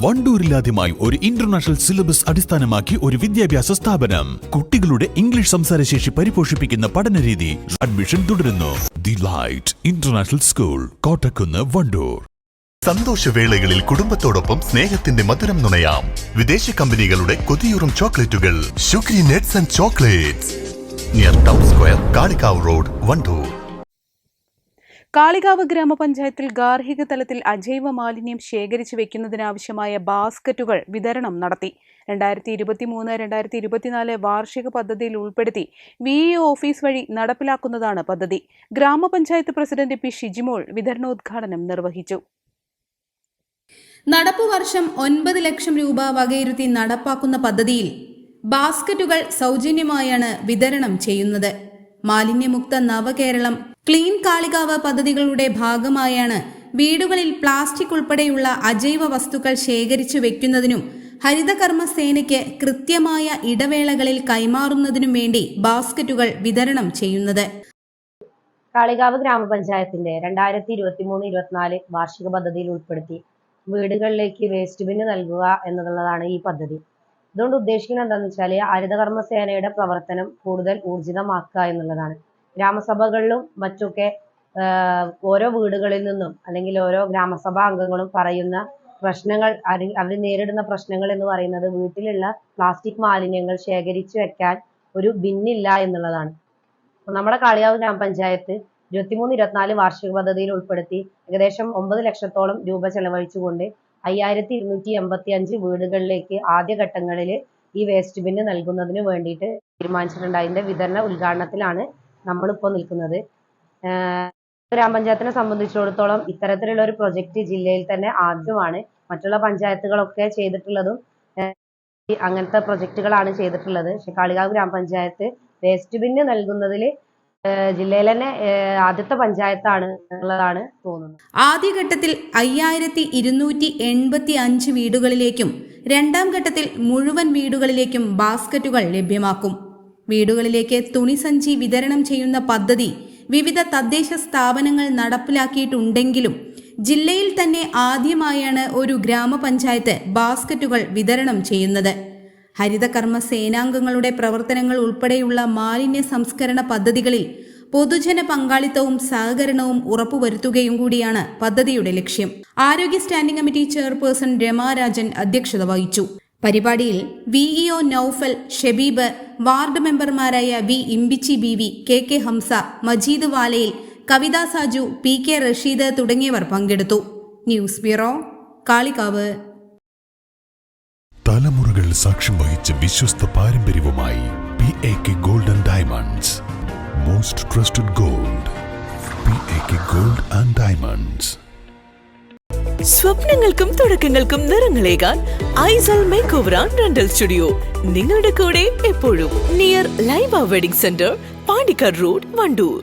വണ്ടൂരിലാദ്യമായി ഒരു international syllabus അടിസ്ഥാനമാക്കി ഒരു വിദ്യാഭ്യാസ സ്ഥാപനം. കുട്ടികളുടെ ഇംഗ്ലീഷ് സംസാരശേഷി പരിപോഷിപ്പിക്കുന്ന പഠനരീതി അഡ്മിഷൻ തുടരുന്നു. The light international school Kottakkunnu Wandoor. സന്തോഷവേളകളിൽ കുടുംബത്തോടൊപ്പം സ്നേഹത്തിന്റെ മധുരം നുണയാം. വിദേശ കമ്പനികളുടെ കൊതിയൂറും ചോക്ലേറ്റുകൾ. Sugary nets and chocolates. Near town square Kalikavu road Wandoor. Kalikavu ഗ്രാമപഞ്ചായത്തിൽ ഗാർഹിക തലത്തിൽ അജൈവ മാലിന്യം ശേഖരിച്ചു വെക്കുന്നതിനാവശ്യമായ ബാസ്ക്കറ്റുകൾ വിതരണം നടത്തി. രണ്ടായിരത്തി ഇരുപത്തിമൂന്ന് രണ്ടായിരത്തി ഇരുപത്തിനാല് വാർഷിക പദ്ധതിയിൽ ഉൾപ്പെടുത്തി വി ഇ ഓഫീസ് വഴി നടപ്പിലാക്കുന്നതാണ് പദ്ധതി. ഗ്രാമപഞ്ചായത്ത് പ്രസിഡന്റ് പി ഷിജിമോൾ വിതരണോദ്ഘാടനം നിർവഹിച്ചു. നടപ്പു വർഷം ഒൻപത് ലക്ഷം രൂപ വകയിരുത്തി നടപ്പാക്കുന്ന പദ്ധതിയിൽ ബാസ്ക്കറ്റുകൾ സൗജന്യമായാണ് വിതരണം ചെയ്യുന്നത്. മാലിന്യമുക്ത നവകേരളം ക്ലീൻ കാളികാവ് പദ്ധതികളുടെ ഭാഗമായാണ് വീടുകളിൽ പ്ലാസ്റ്റിക് ഉൾപ്പെടെയുള്ള അജൈവ വസ്തുക്കൾ ശേഖരിച്ചു വെക്കുന്നതിനും ഹരിതകർമ്മ സേനയ്ക്ക് കൃത്യമായ ഇടവേളകളിൽ കൈമാറുന്നതിനും വേണ്ടി ബാസ്ക്കറ്റുകൾ വിതരണം ചെയ്യുന്നത്. കാളികാവ് ഗ്രാമപഞ്ചായത്തിന്റെ രണ്ടായിരത്തി ഇരുപത്തി മൂന്ന് ഇരുപത്തിനാല് വാർഷിക പദ്ധതിയിൽ ഉൾപ്പെടുത്തി വീടുകളിലേക്ക് വേസ്റ്റ് ബിന്ന് നൽകുക എന്നുള്ളതാണ് ഈ പദ്ധതി. ഇതുകൊണ്ട് ഉദ്ദേശിക്കുന്നത് എന്താണെന്ന് വെച്ചാൽ ഹരിതകർമ്മ സേനയുടെ പ്രവർത്തനം കൂടുതൽ ഊർജിതമാക്കുക എന്നുള്ളതാണ്. ഗ്രാമസഭകളിലും മറ്റൊക്കെ ഓരോ വീടുകളിൽ നിന്നും അല്ലെങ്കിൽ ഓരോ ഗ്രാമസഭാ അംഗങ്ങളും പറയുന്ന പ്രശ്നങ്ങൾ അവർ നേരിടുന്ന പ്രശ്നങ്ങൾ എന്ന് പറയുന്നത് വീട്ടിലുള്ള പ്ലാസ്റ്റിക് മാലിന്യങ്ങൾ ശേഖരിച്ചു വെക്കാൻ ഒരു ബിന്നില്ല എന്നുള്ളതാണ്. നമ്മുടെ കാളികാവ് ഗ്രാമപഞ്ചായത്ത് ഇരുപത്തിമൂന്ന് ഇരുപത്തിനാല് വാർഷിക പദ്ധതിയിൽ ഉൾപ്പെടുത്തി ഏകദേശം ഒമ്പത് ലക്ഷത്തോളം രൂപ ചെലവഴിച്ചുകൊണ്ട് അയ്യായിരത്തി ഇരുന്നൂറ്റി എൺപത്തി അഞ്ച് വീടുകളിലേക്ക് ആദ്യഘട്ടങ്ങളിൽ ഈ വേസ്റ്റ് ബിന്ന് നൽകുന്നതിന് വേണ്ടിയിട്ട് തീരുമാനിച്ചിട്ടുണ്ട്. അതിന്റെ വിതരണ ഉദ്ഘാടനത്തിലാണ് നമ്മളിപ്പോൾ നിൽക്കുന്നത്. ഗ്രാമപഞ്ചായത്തിനെ സംബന്ധിച്ചിടത്തോളം ഇത്തരത്തിലുള്ള ഒരു പ്രൊജക്റ്റ് ജില്ലയിൽ തന്നെ ആദ്യമാണ്. മറ്റുള്ള പഞ്ചായത്തുകളൊക്കെ ചെയ്തിട്ടുള്ളതും അങ്ങനത്തെ പ്രൊജക്റ്റുകളാണ് ചെയ്തിട്ടുള്ളത്. പക്ഷെ കാളികാവ് ഗ്രാമപഞ്ചായത്ത് വേസ്റ്റ് ബിന്ന് നൽകുന്നതിൽ ജില്ലയിൽ തന്നെ ആദ്യത്തെ പഞ്ചായത്താണ് ഉള്ളതാണ് തോന്നുന്നത്. ആദ്യഘട്ടത്തിൽ അയ്യായിരത്തി ഇരുന്നൂറ്റി എൺപത്തി അഞ്ച് വീടുകളിലേക്കും രണ്ടാം ഘട്ടത്തിൽ മുഴുവൻ വീടുകളിലേക്കും ബാസ്ക്കറ്റുകൾ ലഭ്യമാക്കും. വീടുകളിലേക്ക് തുണിസഞ്ചി വിതരണം ചെയ്യുന്ന പദ്ധതി വിവിധ തദ്ദേശ സ്ഥാപനങ്ങൾ നടപ്പിലാക്കിയിട്ടുണ്ടെങ്കിലും ജില്ലയിൽ തന്നെ ആദ്യമായാണ് ഒരു ഗ്രാമപഞ്ചായത്ത് ബാസ്ക്കറ്റുകൾ വിതരണം ചെയ്യുന്നത്. ഹരിതകർമ്മ സേനാംഗങ്ങളുടെ പ്രവർത്തനങ്ങൾ ഉൾപ്പെടെയുള്ള മാലിന്യ സംസ്കരണ പദ്ധതികളിൽ പൊതുജന പങ്കാളിത്തവും സഹകരണവും ഉറപ്പുവരുത്തുകയും കൂടിയാണ് പദ്ധതിയുടെ ലക്ഷ്യം. ആരോഗ്യ സ്റ്റാൻഡിംഗ് കമ്മിറ്റി ചെയർപേഴ്സൺ രമാരാജൻ അധ്യക്ഷത വഹിച്ചു. പരിപാടിയിൽ വിഇഒ നൌഫൽ ഷബീബ് വാർഡ് മെമ്പർമാരായ V Impichi B V K K Hamsa Majeed Valayil Kavitha Saju P K Rasheed തുടങ്ങിയവർ പങ്കെടുത്തു. News bureau Kalikavu. തലമുറകൾ സാക്ഷ്യം വഹിച്ച വിശ്വസ്ത പാരമ്പര്യവുമായി P A K golden diamonds most trusted gold P A K gold and diamonds സ്വപ്നങ്ങൾക്കും തുടക്കങ്ങൾക്കും നിറങ്ങളേകാൻ Aisal make over and rental studio നിങ്ങളുടെ കൂടെ എപ്പോഴും near Laiba wedding center Pandikkar road Wandoor